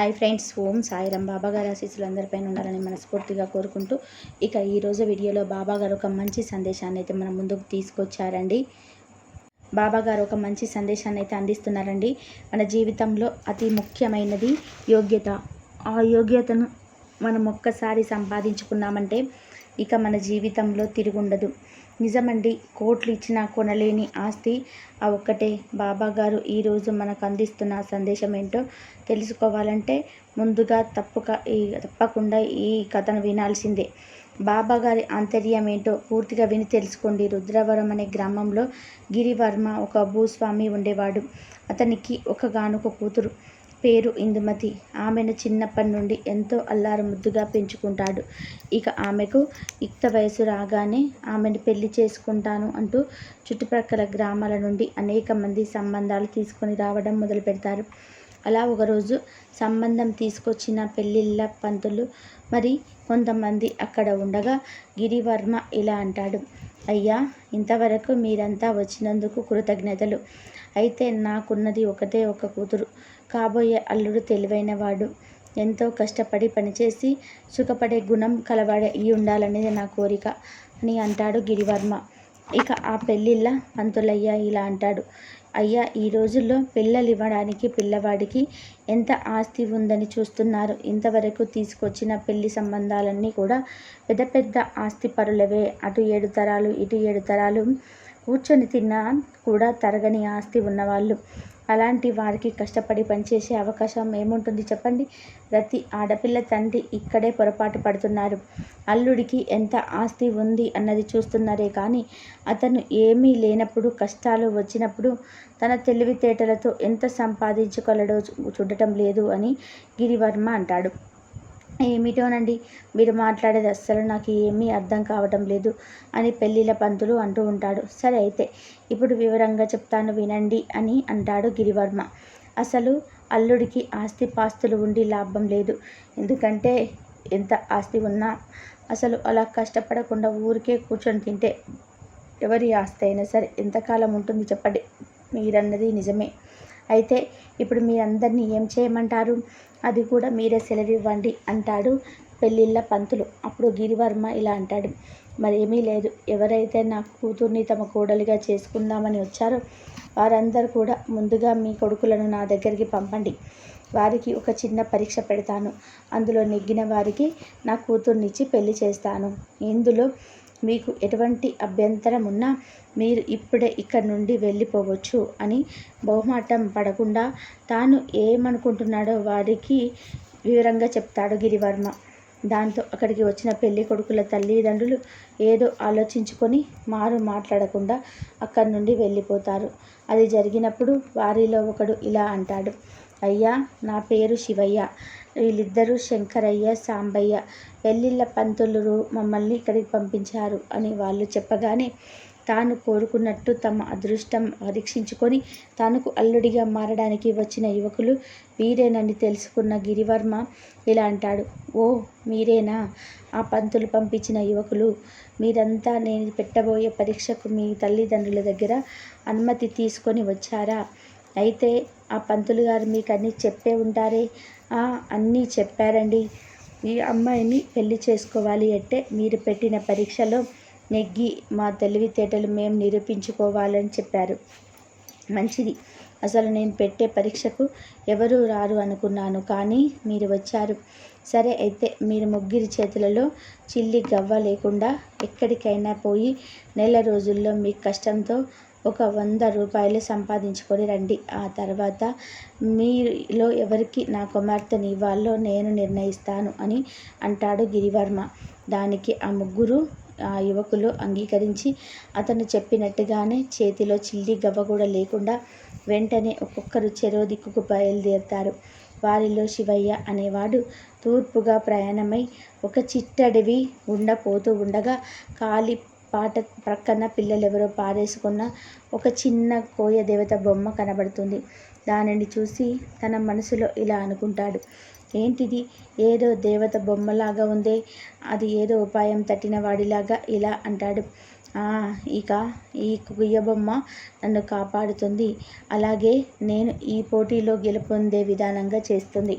Hi friends Om Sairam Baba గారు ఆశీస్సులు అందరిపైన ఉండాలని మనస్ఫూర్తిగా కోరుకుంటూ ఇక ఈరోజు వీడియోలో బాబా గారు ఒక మంచి సందేశాన్ని అయితే మన ముందుకు తీసుకొచ్చారండి. బాబా గారు ఒక మంచి సందేశాన్ని అయితే అందిస్తున్నారండి. మన జీవితంలో అతి ముఖ్యమైనది యోగ్యత. ఆ యోగ్యతను మనం ఒక్కసారి సంపాదించుకున్నామంటే ఇక మన జీవితంలో తిరుగుండదు. నిజమండి. కోట్లు ఇచ్చినా కొనలేని ఆస్తి ఆ ఒక్కటే. బాబాగారు ఈరోజు మనకు అందిస్తున్న సందేశం ఏంటో తెలుసుకోవాలంటే ముందుగా తప్పక ఈ తప్పకుండా ఈ కథను వినాల్సిందే. బాబాగారి ఆంతర్యం ఏంటో పూర్తిగా విని తెలుసుకోండి. రుద్రవరం అనే గ్రామంలో గిరివర్మ ఒక భూస్వామి ఉండేవాడు. అతనికి ఒక గానుక కూతురు. పేరు ఇందుమతి. ఆమెను చిన్నప్పటి నుండి ఎంతో అల్లారు ముద్దుగా పెంచుకుంటాడు. ఇక ఆమెకు యుక్త వయసు రాగానే ఆమెను పెళ్ళి చేసుకుంటాను అంటూ చుట్టుప్రక్కల గ్రామాల నుండి అనేక మంది సంబంధాలు తీసుకొని రావడం మొదలు పెడతారు. అలా ఒకరోజు సంబంధం తీసుకొచ్చిన పెళ్ళిళ్ళ పంతులు మరి కొంతమంది అక్కడ ఉండగా గిరివర్మ ఇలా అంటాడు అయ్యా ఇంతవరకు మీరంతా వచ్చినందుకు కృతజ్ఞతలు. అయితే నాకున్నది ఒకటే ఒక కూతురు. కాబోయే అల్లుడు తెలివైనవాడు ఎంతో కష్టపడి పనిచేసి సుఖపడే గుణం కలవాడే ఈ ఉండాలనేది నా కోరిక అని అంటాడు గిరివర్మ. ఇక ఆ పెళ్ళిళ్ళ పంతులయ్య ఇలా అంటాడు. అయ్యా ఈ రోజుల్లో పిల్లలు ఇవ్వడానికి పిల్లవాడికి ఎంత ఆస్తి ఉందని చూస్తున్నారు. ఇంతవరకు తీసుకొచ్చిన పెళ్ళి సంబంధాలన్నీ కూడా పెద్ద పెద్ద ఆస్తి పరులవే. అటు ఏడు తరాలు ఇటు ఏడు తరాలు. కూర్చొని తిన్నా కూడా తరగని ఆస్తి ఉన్నవాళ్ళు. అలాంటి వారికి కష్టపడి పనిచేసే అవకాశం ఏముంటుంది చెప్పండి? ప్రతి ఆడపిల్ల తండ్రి ఇక్కడే పొరపాటు పడుతున్నారు. అల్లుడికి ఎంత ఆస్తి ఉంది అన్నది చూస్తున్నారే కానీ అతను ఏమీ లేనప్పుడు కష్టాలు వచ్చినప్పుడు తన తెలివితేటలతో ఎంత సంపాదించుకోలేడో చూడటం లేదు అని గిరివర్మ అంటాడు. ఏమిటోనండి? మీరు మాట్లాడేది అస్సలు నాకు ఏమీ అర్థం కావటం లేదు అని పెళ్ళిళ్ళ పంతులు అంటూ ఉంటాడు. సరే అయితే ఇప్పుడు వివరంగా చెప్తాను వినండి అని అంటాడు గిరివర్మ. అసలు అల్లుడికి ఆస్తి పాస్తులు ఉండి లాభం లేదు. ఎందుకంటే ఎంత ఆస్తి ఉన్నా అసలు అలా కష్టపడకుండా ఊరికే కూర్చొని తింటే ఎవరి ఆస్తి అయినా సరే ఎంతకాలం ఉంటుంది చెప్పండి? మీరన్నది నిజమే. అయితే ఇప్పుడు మీరందరినీ ఏం చేయమంటారు? అది కూడా మీరే సెలవివ్వండి అంటాడు పెళ్ళిళ్ళ పంతులు. అప్పుడు గిరివర్మ ఇలా అంటాడు మరేమీ లేదు. ఎవరైతే నా కూతుర్ని తమ కోడలిగా చేసుకుందామని వచ్చారో వారందరూ కూడా ముందుగా మీ కొడుకులను నా దగ్గరికి పంపండి. వారికి ఒక చిన్న పరీక్ష పెడతాను. అందులో నెగ్గిన వారికి నా కూతుర్నిచ్చి పెళ్ళి చేస్తాను. ఇందులో మీకు ఎటువంటి అభ్యంతరం ఉన్నా మీరు ఇప్పుడే ఇక్కడ నుండి వెళ్ళిపోవచ్చు అని బహుమాటం పడకుండా తాను ఏమనుకుంటున్నాడో వారికి వివరంగా చెప్తాడు గిరివర్మ. దాంతో అక్కడికి వచ్చిన పెళ్ళి కొడుకుల తల్లిదండ్రులు ఏదో ఆలోచించుకొని మారు మాట్లాడకుండా అక్కడి నుండి వెళ్ళిపోతారు. అది జరిగినప్పుడు వారిలో ఒకడు ఇలా అంటాడు. అయ్యా నా పేరు శివయ్య. వీళ్ళిద్దరూ శంకరయ్య సాంబయ్య పెళ్ళిళ్ళ పంతులు మమ్మల్ని ఇక్కడికి పంపించారు అని వాళ్ళు చెప్పగానే తాను కోరుకున్నట్టు తమ అదృష్టం పరీక్షించుకొని తనకు అల్లుడిగా మారడానికి వచ్చిన యువకులు వీరేనని తెలుసుకున్న గిరివర్మ ఇలా అంటాడు. ఓ మీరేనా ఆ పంతులు పంపించిన యువకులు మీరంతా నేను పెట్టబోయే పరీక్షకు మీ తల్లిదండ్రుల దగ్గర అనుమతి తీసుకొని వచ్చారా? అయితే ఆ పంతులు గారు మీకు అన్నీ చెప్పే ఉంటారే. అన్నీ చెప్పారండి. ఈ అమ్మాయిని పెళ్ళి చేసుకోవాలి అంటే మీరు పెట్టిన పరీక్షలో నెగ్గి మా తెలివితేటలు మేము నిరూపించుకోవాలని చెప్పారు. మంచిది. అసలు నేను పెట్టే పరీక్షకు ఎవరు రారు అనుకున్నాను కానీ మీరు వచ్చారు. సరే అయితే మీరు ముగ్గురి చేతులలో చిల్లి గవ్వ లేకుండా ఎక్కడికైనా పోయి నెల రోజుల్లో మీ కష్టంతో ఒక వంద రూపాయలు సంపాదించుకొని రండి. ఆ తర్వాత మీలో ఎవరికి నా కుమార్తెని ఇవ్వాలో నేను నిర్ణయిస్తాను అని అంటాడు గిరివర్మ. దానికి ఆ ముగ్గురు ఆ యువకులు అంగీకరించి అతను చెప్పినట్టుగానే చేతిలో చిల్లి గవ్వ కూడా లేకుండా వెంటనే ఒక్కొక్కరు చెరో దిక్కుకు బయలుదేరుతారు. వారిలో శివయ్య అనేవాడు తూర్పుగా ప్రయాణమై ఒక చిట్టడివి ఉండపోతూ ఉండగా కాలి పాట ప్రక్కన పిల్లలెవరో పారేసుకున్న ఒక చిన్న కోయ దేవత బొమ్మ కనబడుతుంది. దానిని చూసి తన మనసులో ఇలా అనుకుంటాడు. ఏంటిది? ఏదో దేవత బొమ్మలాగా ఉందే అది ఏదో ఉపాయం తట్టిన వాడిలాగా ఇలా అంటాడు. ఇక ఈ కుయ్య బొమ్మ నన్ను కాపాడుతుంది. అలాగే నేను ఈ పోటీలో గెలుపొందే విధానంగా చేస్తుంది.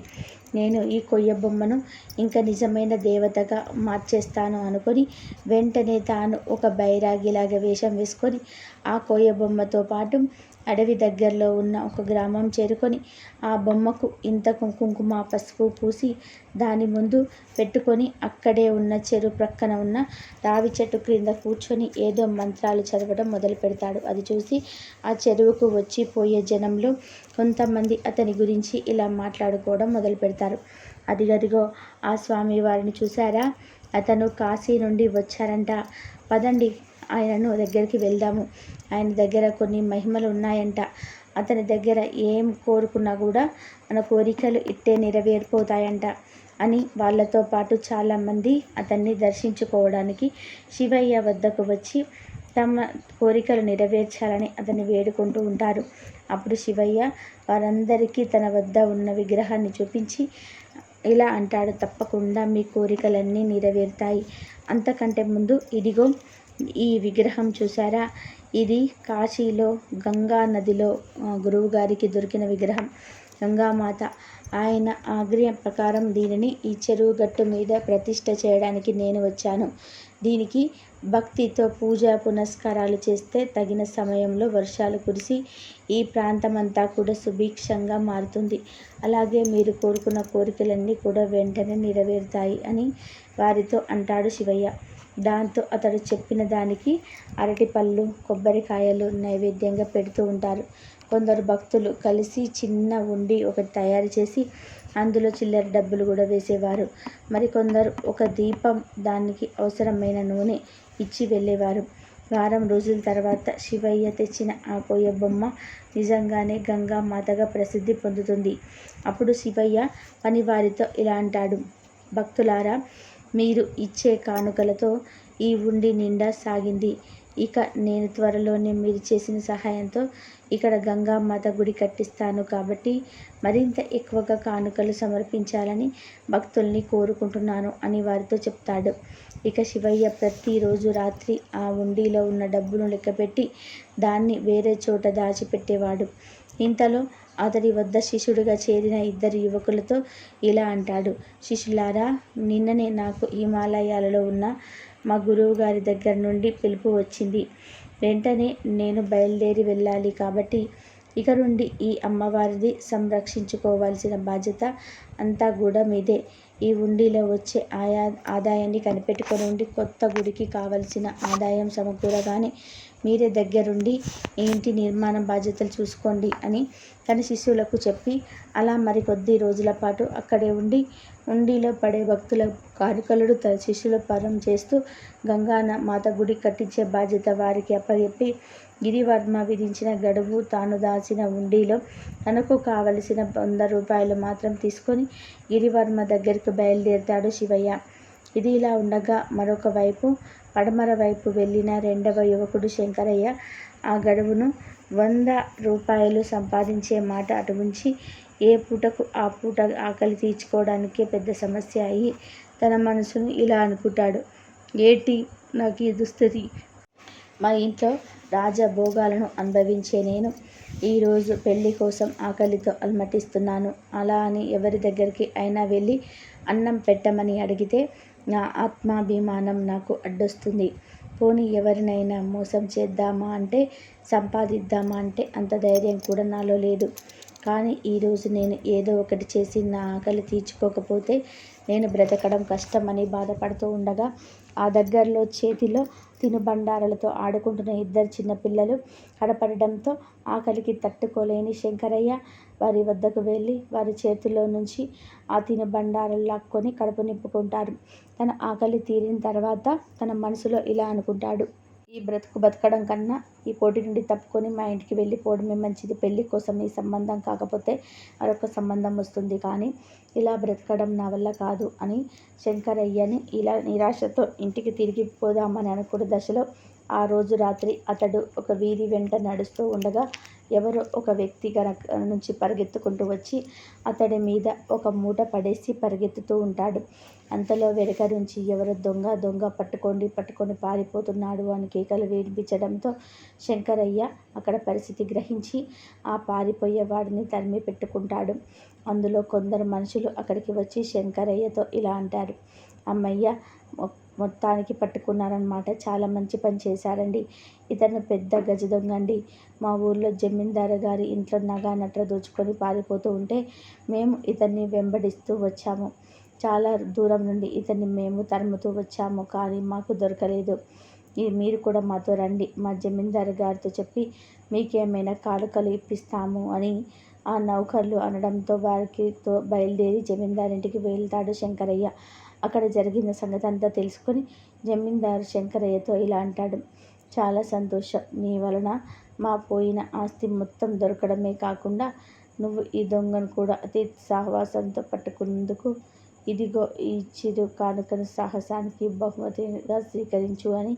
నేను ఈ కొయ్య బొమ్మను ఇంకా నిజమైన దేవతగా మార్చేస్తాను అనుకొని వెంటనే తాను ఒక బైరాగిలాగా వేషం వేసుకొని ఆ కొయ్య బొమ్మతో పాటు అడవి దగ్గరలో ఉన్న ఒక గ్రామం చేరుకొని ఆ బొమ్మకు ఇంత కుంకుమ పసుపు పూసి దాని ముందు పెట్టుకొని అక్కడే ఉన్న చెరువు ప్రక్కన ఉన్న రావి చెట్టు క్రింద కూర్చొని ఏదో మంత్రాలు చదవడం మొదలు పెడతాడు. అది చూసి ఆ చెరువుకు వచ్చి పోయే జనంలో కొంతమంది అతని గురించి ఇలా మాట్లాడుకోవడం మొదలు పెడతారు. అదిగదిగో ఆ స్వామి వారిని చూశారా? అతను కాశీ నుండి వచ్చారంట. పదండి ఆయనను దగ్గరికి వెళ్దాము. ఆయన దగ్గర కొన్ని మహిమలు ఉన్నాయంట. అతని దగ్గర ఏం కోరుకున్నా కూడా మన కోరికలు ఇట్టే నెరవేరిపోతాయంట అని వాళ్ళతో పాటు చాలామంది అతన్ని దర్శించుకోవడానికి శివయ్య వద్దకు వచ్చి తమ కోరికలు నెరవేర్చాలని అతన్ని వేడుకుంటూ ఉంటారు. అప్పుడు శివయ్య వారందరికీ తన వద్ద ఉన్న విగ్రహాన్ని చూపించి ఇలా అంటాడు తప్పకుండా మీ కోరికలన్నీ నెరవేరుతాయి. అంతకంటే ముందు ఇదిగో ఈ విగ్రహం చూసారా ఇది కాశీలో గంగా నదిలో గురువు గారికి దొరికిన విగ్రహం. గంగామాత ఆయన ఆజ్ఞ ప్రకారం దీనిని ఈ చెరువు గట్టు మీద ప్రతిష్ట చేయడానికి నేను వచ్చాను. దీనికి భక్తితో పూజా పునస్కారాలు చేస్తే తగిన సమయంలో వర్షాలు కురిసి ఈ ప్రాంతమంతా కూడా సుభిక్షంగా మారుతుంది. అలాగే మీరు కోరుకున్న కోరికలన్నీ కూడా వెంటనే నెరవేరుతాయి అని వారితో అంటాడు శివయ్య. దాంతో అతడు చెప్పిన దానికి అరటిపళ్ళు కొబ్బరికాయలు నైవేద్యంగా పెడుతూ ఉంటారు. కొందరు భక్తులు కలిసి చిన్న ఉండి ఒకటి తయారు చేసి అందులో చిల్లర డబ్బులు కూడా వేసేవారు. మరికొందరు ఒక దీపం దానికి అవసరమైన నూనె ఇచ్చి వెళ్ళేవారు. వారం రోజుల తర్వాత శివయ్య తెచ్చిన ఆ కొయ్య బొమ్మ నిజంగానే గంగా మాతగా ప్రసిద్ధి పొందుతుంది. అప్పుడు శివయ్య పనివారితో ఇలా అంటాడు భక్తులారా మీరు ఇచ్చే కానుకలతో ఈ ఉండి నిండా సాగింది. ఇక నేను త్వరలోనే మీరు చేసిన సహాయంతో ఇక్కడ గంగామాత గుడి కట్టిస్తాను కాబట్టి మరింత ఎక్కువగా కానుకలు సమర్పించాలని భక్తుల్ని కోరుకుంటున్నాను అని వారితో చెప్తాడు. ఇక శివయ్య ప్రతిరోజు రాత్రి ఆ ఉండీలో ఉన్న డబ్బును లెక్కపెట్టి దాన్ని వేరే చోట దాచిపెట్టేవాడు. ఇంతలో అతడి వద్ద శిష్యుడిగా చేరిన ఇద్దరు యువకులతో ఇలా అంటాడు. శిష్యులారా నిన్ననే నాకు హిమాలయాలలో ఉన్న మా గురువు గారి దగ్గర నుండి పిలుపు వచ్చింది. వెంటనే నేను బయలుదేరి వెళ్ళాలి కాబట్టి ఇక నుండి ఈ అమ్మవారిది సంరక్షించుకోవాల్సిన బాధ్యత అంతా కూడా మీదే. ఈ ఉండిలో వచ్చే ఆయా ఆదాయాన్ని కనిపెట్టుకొని ఉండి కొత్త గుడికి కావలసిన ఆదాయం సమకూరగానే మీరే దగ్గరుండి ఇంటి నిర్మాణ బాధ్యతలు చూసుకోండి అని తన శిష్యులకు చెప్పి అలా మరికొద్ది రోజుల పాటు అక్కడే ఉండి ఉండిలో పడే భక్తుల కానుకలను తన శిష్యుల పరం చేస్తూ గంగాన మాత గుడి కట్టించే బాధ్యత వారికి అప్పగెప్పి గిరివర్మ విధించిన గడువు తాను దాచిన ఉండిలో తనకు కావలసిన వంద రూపాయలు మాత్రం తీసుకొని గిరివర్మ దగ్గరికి బయలుదేరుతాడు శివయ్య. ఇది ఇలా ఉండగా మరొక వైపు పడమర వైపు వెళ్ళిన రెండవ యువకుడు శంకరయ్య ఆ గడువును వంద రూపాయలు సంపాదించే మాట అటు ఉంచి ఏ పూటకు ఆ పూట ఆకలి తీర్చుకోవడానికే పెద్ద సమస్య అయ్యి తన మనసును ఇలా అనుకుంటాడు. ఏటి? నాకు ఈ దుస్థితి. మా ఇంట్లో రాజభోగాలను అనుభవించే నేను ఈరోజు పెళ్ళి కోసం ఆకలితో అలమటిస్తున్నాను. అలా అని ఎవరి దగ్గరికి అయినా వెళ్ళి అన్నం పెట్టమని అడిగితే నా ఆత్మాభిమానం నాకు అడ్డొస్తుంది. పోనీ ఎవరినైనా మోసం చేద్దామా అంటే సంపాదిద్దామా అంటే అంత ధైర్యం కూడా నాలో లేదు. కానీ ఈరోజు నేను ఏదో ఒకటి చేసి నా ఆకలి తీర్చుకోకపోతే నేను బ్రతకడం కష్టమని బాధపడుతూ ఉండగా ఆ దగ్గరలో చేతిలో తినుబండారాలతో ఆడుకుంటున్న ఇద్దరు చిన్నపిల్లలు కనపడడంతో ఆకలికి తట్టుకోలేని శంకరయ్య వారి వద్దకు వెళ్ళి వారి చేతిలో నుంచి ఆ తినుబండారాలు లాక్కొని కడుపు నింపుకుంటారు తన ఆకలి తీరిన తర్వాత తన మనసులో ఇలా అనుకుంటాడు. ఈ బ్రతుకు బతకడం కన్నా ఈ పోటీ నుండి తప్పుకొని మా ఇంటికి వెళ్ళిపోవడమే మంచిది. పెళ్ళి కోసం ఈ సంబంధం కాకపోతే మరొక సంబంధం వస్తుంది. కానీ ఇలా బ్రతకడం నా వల్ల కాదు అని శంకరయ్యని ఇలా నిరాశతో ఇంటికి తిరిగి పోదామని అనుకున్న దశలో ఆ రోజు రాత్రి అతడు ఒక వీధి వెంట నడుస్తూ ఉండగా ఎవరో ఒక వ్యక్తి గనక నుంచి పరిగెత్తుకుంటూ వచ్చి అతడి మీద ఒక మూట పడేసి పరిగెత్తుతూ ఉంటాడు. అంతలో వెనక నుంచి ఎవరో దొంగ దొంగ పట్టుకోండి పట్టుకొని పారిపోతున్నాడు అని కేకలు వినిపించడంతో శంకరయ్య అక్కడ పరిస్థితి గ్రహించి ఆ పారిపోయే వాడిని తరిమి పెట్టుకుంటాడు. అందులో కొందరు మనుషులు అక్కడికి వచ్చి శంకరయ్యతో ఇలా అంటారు. అమ్మయ్య మొత్తానికి పట్టుకున్నారనమాట చాలా మంచి పని చేశారండి. ఇతను పెద్ద గజ దొంగ అండి మా ఊర్లో జమీందారు గారి ఇంట్లో నగా నట్ర దోచుకొని పారిపోతూ ఉంటే మేము ఇతన్ని వెంబడిస్తూ వచ్చాము. చాలా దూరం నుండి ఇతన్ని మేము తరుముతూ వచ్చాము కానీ మాకు దొరకలేదు. ఈ మీరు కూడా మాతో రండి మా జమీందారు గారితో చెప్పి మీకేమైనా కానుకలు ఇప్పిస్తాము అని ఆ నౌకర్లు అనడంతో వారికి తో బయలుదేరి జమీందారింటికి వెళ్తాడు శంకరయ్య. అక్కడ జరిగిన సంగతి అంతా తెలుసుకొని జమీందారు శంకరయ్యతో ఇలా అంటాడు. చాలా సంతోషం. నీ వలన మా పోయిన ఆస్తి మొత్తం దొరకడమే కాకుండా నువ్వు ఈ దొంగను కూడా అతి సహవాసంతో పట్టుకున్నందుకు ఇదిగో ఈ చిరు కానుకను సాహసానికి బహుమతిగా స్వీకరించు అని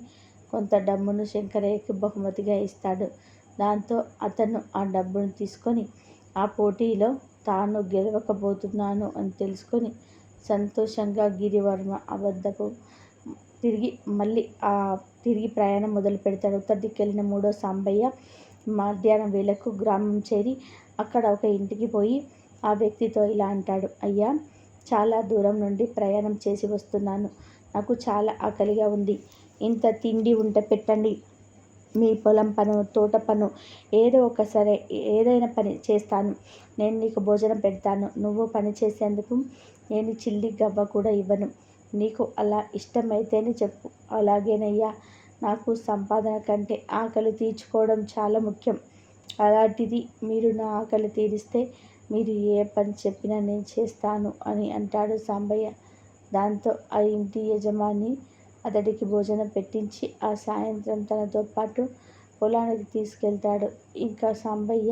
కొంత డబ్బును శంకరయ్యకి బహుమతిగా ఇస్తాడు. దాంతో అతను ఆ డబ్బును తీసుకొని ఆ పోటీలో తాను గెలవకపోతున్నాను అని తెలుసుకొని సంతోషంగా గిరివర్మ అబద్ధపు తిరిగి మళ్ళీ ఆ తిరిగి ప్రయాణం మొదలు పెడతాడు. ఉత్తర వెళ్ళిన మూడో సాంబయ్య మధ్యాహ్నం వేళకు గ్రామం చేరి అక్కడ ఒక ఇంటికి పోయి ఆ వ్యక్తితో ఇలా అంటాడు అయ్యా చాలా దూరం నుండి ప్రయాణం చేసి వస్తున్నాను. నాకు చాలా ఆకలిగా ఉంది. ఇంత తిండి ఉంటే పెట్టండి. మీ పొలం పను తోట పను ఏదో ఒక సరే ఏదైనా పని చేస్తాను. నేను నీకు భోజనం పెడతాను. నువ్వు పని చేసేందుకు నేను చిల్లి గవ్వ కూడా ఇవ్వను. నీకు అలా ఇష్టమైతేనే చెప్పు. అలాగేనయ్యా నాకు సంపాదన కంటే ఆకలి తీర్చుకోవడం చాలా ముఖ్యం. అలాంటిది మీరు నా ఆకలి తీరిస్తే మీరు ఏ పని చెప్పినా నేను చేస్తాను అని అంటాడు సాంబయ్య. దాంతో ఆ ఇంటి యజమాని అతడికి భోజనం పెట్టించి ఆ సాయంత్రం తనతో పాటు పొలానికి తీసుకెళ్తాడు. ఇంకా సాంబయ్య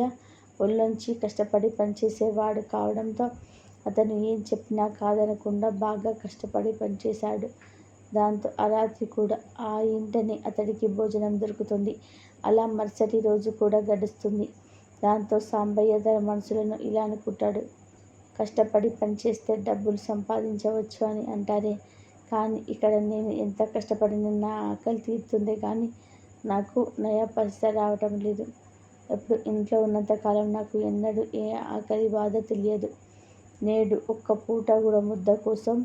ఒళ్ళొంచి కష్టపడి పనిచేసేవాడు కావడంతో అతను ఏం చెప్పినా కాదనకుండా బాగా కష్టపడి పనిచేశాడు. దాంతో ఆ రాత్రి కూడా ఆ ఇంటనే అతడికి భోజనం దొరుకుతుంది. అలా మరుసటి రోజు కూడా గడుస్తుంది. దాంతో సాంబయ్య తన మనసులను ఇలా అనుకుంటాడు. కష్టపడి పనిచేస్తే డబ్బులు సంపాదించవచ్చు అని అంటారే. కానీ ఇక్కడ నేను ఎంత కష్టపడినా నా ఆకలి తీరుతుంది కానీ నాకు నయా పైసా రావటం లేదు. ఎప్పుడు ఇంట్లో ఉన్నంతకాలం నాకు ఎన్నడూ ఏ ఆకలి బాధ తెలియదు. నేడు ఒక్క పూట కూడా ముద్ద కోసం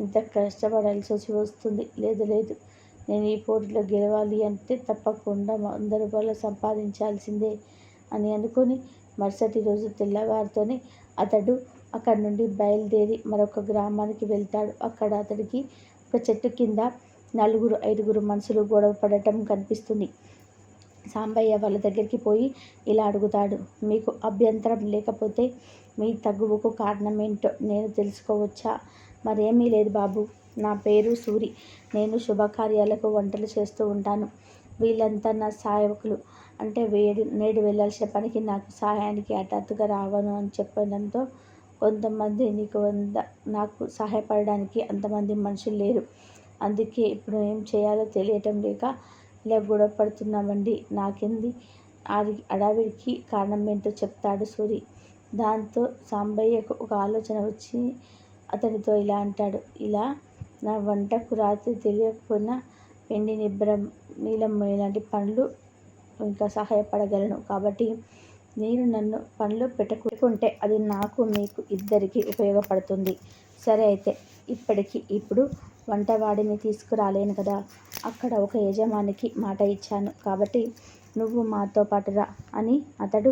ఇంత కష్టపడాల్సి వచ్చి వస్తుంది. లేదు లేదు. నేను ఈ పోటీలో గెలవాలి అంటే తప్పకుండా వంద రూపాయలు సంపాదించాల్సిందే అని అనుకొని మరుసటి రోజు తెల్లవారితోనే అతడు అక్కడి నుండి బయలుదేరి మరొక గ్రామానికి వెళ్తాడు. అక్కడ అతడికి ఒక చెట్టు కింద నలుగురు ఐదుగురు మనుషులు గొడవ పడటం కనిపిస్తుంది. సాంబయ్య వాళ్ళ దగ్గరికి పోయి ఇలా అడుగుతాడు మీకు అభ్యంతరం లేకపోతే మీ తగువుకు కారణం ఏంటో నేను తెలుసుకోవచ్చా? మరేమీ లేదు బాబు. నా పేరు సూరి. నేను శుభకార్యాలకు వంటలు చేస్తూ ఉంటాను. వీళ్ళంతా నా సహాయకులు అంటే వేడి నేడు వెళ్ళాల్సిన పనికి నాకు సహాయానికి హఠాత్తుగా రావను అని చెప్పడంతో కొంతమంది నీకు వంద నాకు సహాయపడడానికి అంతమంది మనుషులు లేరు. అందుకే ఇప్పుడు ఏం చేయాలో తెలియటం లేక ఇలా గొడవ పడుతున్నామండి నాకెంది అడావిడికి కారణం ఏంటో చెప్తాడు సూరి. దాంతో సాంబయ్యకు ఒక ఆలోచన వచ్చి అతనితో ఇలా అంటాడు. ఇలా నా వంటకు రాత్రి తెలియకపోయినా పిండి నిబ్బరం నీలం ఇలాంటి పనులు ఇంకా సహాయపడగలను. కాబట్టి నేను నన్ను పనులు పెట్టుకుంటే అది నాకు మీకు ఇద్దరికి ఉపయోగపడుతుంది. సరే అయితే ఇప్పటికి ఇప్పుడు వంటవాడిని తీసుకురాలేను కదా. అక్కడ ఒక యజమానికి మాట ఇచ్చాను. కాబట్టి నువ్వు మాతో పాటు రా అని అతడు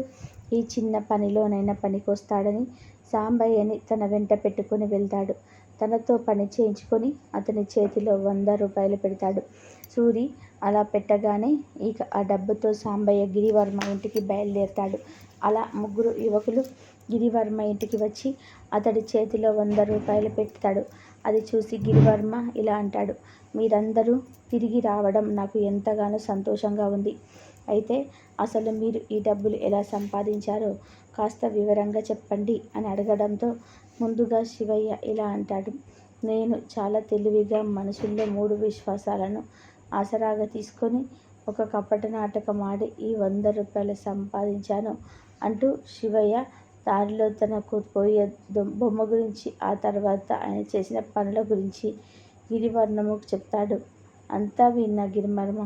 ఈ చిన్న పనిలోనైనా పనికొస్తాడని సాంబయ్యని తన వెంట పెట్టుకుని వెళ్తాడు. తనతో పని చేయించుకొని అతని చేతిలో వంద రూపాయలు పెడతాడు. సూరి అలా పెట్టగానే ఇక ఆ డబ్బుతో సాంబయ్య గిరివర్మ ఇంటికి బయలుదేరతాడు. అలా ముగ్గురు యువకులు గిరివర్మ ఇంటికి వచ్చి అతడి చేతిలో వంద రూపాయలు పెడతాడు. అది చూసి గిరివర్మ ఇలా అంటాడు మీరందరూ తిరిగి రావడం నాకు ఎంతగానో సంతోషంగా ఉంది. అయితే అసలు మీరు ఈ డబ్బులు ఎలా సంపాదించారో కాస్త వివరంగా చెప్పండి అని అడగడంతో ముందుగా శివయ్య ఇలా అంటాడు నేను చాలా తెలివిగా మనుషుల్లో మూడు విశ్వాసాలను ఆసరాగా తీసుకొని ఒక కపట నాటకం ఆడి ఈ వంద రూపాయలు సంపాదించాను అంటూ శివయ్య దారిలో తనకు పోయే బొమ్మ గురించి ఆ తర్వాత ఆయన చేసిన పనుల గురించి గిరివర్ణముకు చెప్తాడు. అంతా విన్న గిరిమర్మ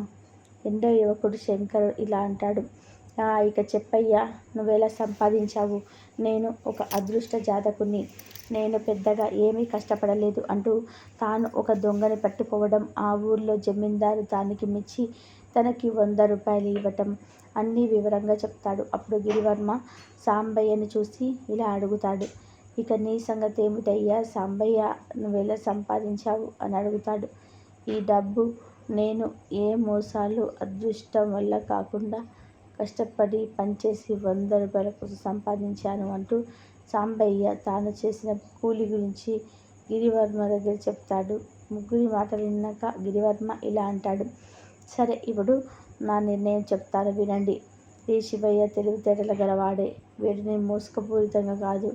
ఎండో యువకుడు శంకరు ఇలా అంటాడు. ఇక చెప్పయ్యా నువ్వెలా సంపాదించావు? నేను ఒక అదృష్ట జాతకుని నేను పెద్దగా ఏమీ కష్టపడలేదు అంటూ తాను ఒక దొంగని పట్టుకోవడం ఆ ఊర్లో జమీందారు దానికి మించి తనకి వంద రూపాయలు ఇవ్వటం అన్నీ వివరంగా చెప్తాడు. అప్పుడు గిరివర్మ సాంబయ్యని చూసి ఇలా అడుగుతాడు. ఇక నీ సంగతి ఏమిటయ్యా సాంబయ్య నువ్వెలా సంపాదించావు? అని అడుగుతాడు. ఈ డబ్బు నేను ఏ మోసాలు అదృష్టం వల్ల కాకుండా కష్టపడి పనిచేసి వంద రూపాయల కోసం సంపాదించాను అంటూ సాంబయ్య తాను చేసిన కూలి గురించి గిరివర్మ దగ్గర చెప్తాడు. ముగ్గురి మాటలు విన్నాక గిరివర్మ ఇలా అంటాడు. సరే ఇప్పుడు నా నిర్ణయం చెప్తాను వినండి. ఈ శివయ్య తెలివితేటల గలవాడే. వీడిని మోసకపూరితంగా కాదు.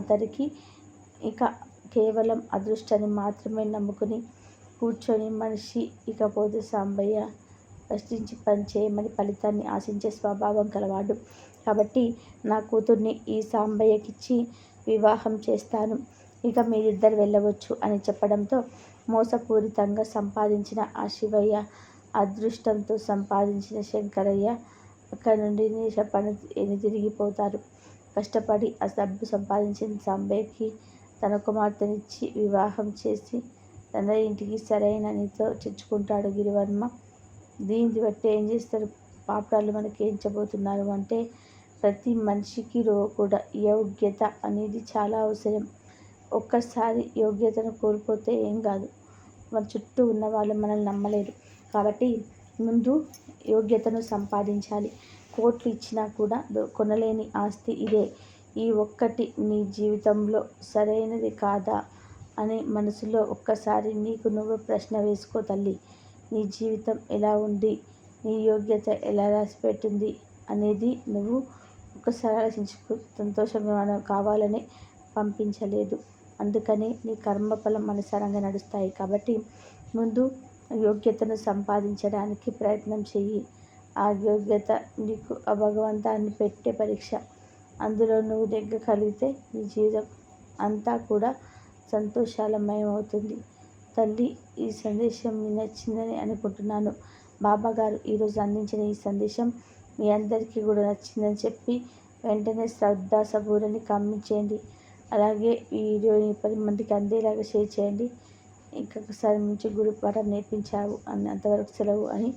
అతడికి ఇక కేవలం అదృష్టాన్ని మాత్రమే నమ్ముకుని కూర్చొని మనిషి ఇకపోతే సాంబయ్య. కష్టించి పని చేయమని ఫలితాన్ని ఆశించే స్వభావం కలవాడు. కాబట్టి నా కూతుర్ని ఈ సాంబయ్యకిచ్చి వివాహం చేస్తాను. ఇక మీరిద్దరు వెళ్ళవచ్చు అని చెప్పడంతో మోసపూరితంగా సంపాదించిన ఆ శివయ్య అదృష్టంతో సంపాదించిన శంకరయ్య అక్కడి నుండి పని తిరిగిపోతారు? కష్టపడి ఆ డబ్బు సంపాదించిన సాంబయ్యకి తన కుమార్తెనిచ్చి వివాహం చేసి తన ఇంటికి సరైన నీతో తెచ్చుకుంటాడు గిరివర్మ. దీన్ని బట్టి ఏం చేస్తారు? పాపరాలు మనకి ఏం చెప్పబోతున్నారు అంటే ప్రతి మనిషికి కూడా యోగ్యత అనేది చాలా అవసరం. ఒక్కసారి యోగ్యతను కోల్పోతే ఏం కాదు. మన చుట్టూ ఉన్న వాళ్ళు మనల్ని నమ్మలేరు. కాబట్టి ముందు యోగ్యతను సంపాదించాలి. కోట్లు ఇచ్చినా కూడా కొనలేని ఆస్తి ఇదే. ఈ ఒక్కటి నీ జీవితంలో సరైనది కాదా? అని మనసులో ఒక్కసారి నీకు నువ్వు ప్రశ్న వేసుకో తల్లి. నీ జీవితం ఎలా ఉంది? నీ యోగ్యత ఎలా రాసిపెట్టింది? అనేది నువ్వు ఒక్కసారి ఆలోచించుకు. సంతోషంగా కావాలని పంపించలేదు. అందుకని నీ కర్మఫలం అనుసారంగా నడుస్తాయి. కాబట్టి ముందు యోగ్యతను సంపాదించడానికి ప్రయత్నం చెయ్యి. ఆ యోగ్యత నీకు ఆ భగవంతాన్ని పెట్టే పరీక్ష. అందులో నువ్వు నెగ్గగలిగితే నీ జీవితం అంతా కూడా సంతోషాలమయం అవుతుంది తల్లి ఈ సందేశం మీ నచ్చిందని అనుకుంటున్నాను. బాబా గారు ఈరోజు అందించిన ఈ సందేశం మీ అందరికీ కూడా నచ్చిందని చెప్పి వెంటనే శ్రద్ధ సబూరని కామెంట్ చేయండి. అలాగే ఈ వీడియోని పది మందికి అందేలాగా షేర్ చేయండి. ఇంకొకసారి మంచి గురు పాఠం నేర్పించావు అని అంతవరకు సెలవు అని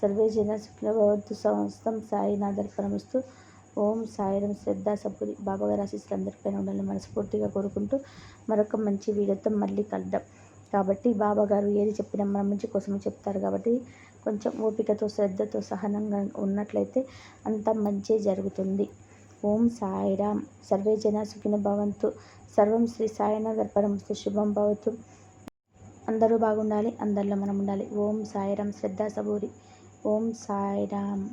సర్వే జన సుఖభవద్దు సంస్థం సాయినాథర్పణమిస్తూ ఓం సాయిరం శ్రద్ధ సబ్బురి బాబాగారి ఆశీస్సులు అందరిపైన ఉండాలని మనస్ఫూర్తిగా కోరుకుంటూ మరొక మంచి వీడియోతో మళ్ళీ కలుద్దాం. కాబట్టి బాబా గారు ఏది చెప్పినా మన మంచి కోసమే చెప్తారు కాబట్టి కొంచెం ఓపికతో శ్రద్ధతో సహనంగా ఉన్నట్లయితే అంత మంచి జరుగుతుంది. ఓం సాయిరామ్. సర్వే జన సుఖిన భవంతు. సర్వం శ్రీ సాయినాథ్ అర్పణమస్తు శుభం భవతు. అందరూ బాగుండాలి అందరిలో మనం ఉండాలి. ఓం సాయిరామ్. శ్రద్ధా సబూరి ఓం సాయిరామ్.